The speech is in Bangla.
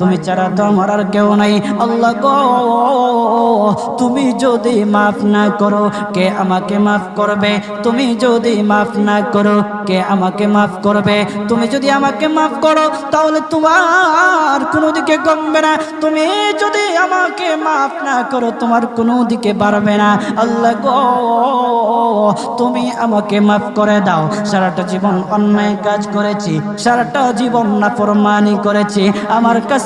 তুমি ছাড়া তো আমার আর কেউ নাই। আল্লাহ গো, তুমি যদি মাফ না করো, কে আমাকে মাফ করবে? তুমি যদি মাফ না করো, কে আমাকে মাফ করবে? তুমি যদি আমাকে মাফ করো, তাহলে তোমার কোনো দিকে কমবে না। তুমি যদি আমাকে মাফ না করো, তোমার কোনো দিকে বাড়বে না। আল্লাহ গো, তুমি আমাকে মাফ করে দাও। সারাটা জীবন অন্যায় কাজ করেছি, সারাটা জীবন না ফরমানি করেছি। আমার কাছে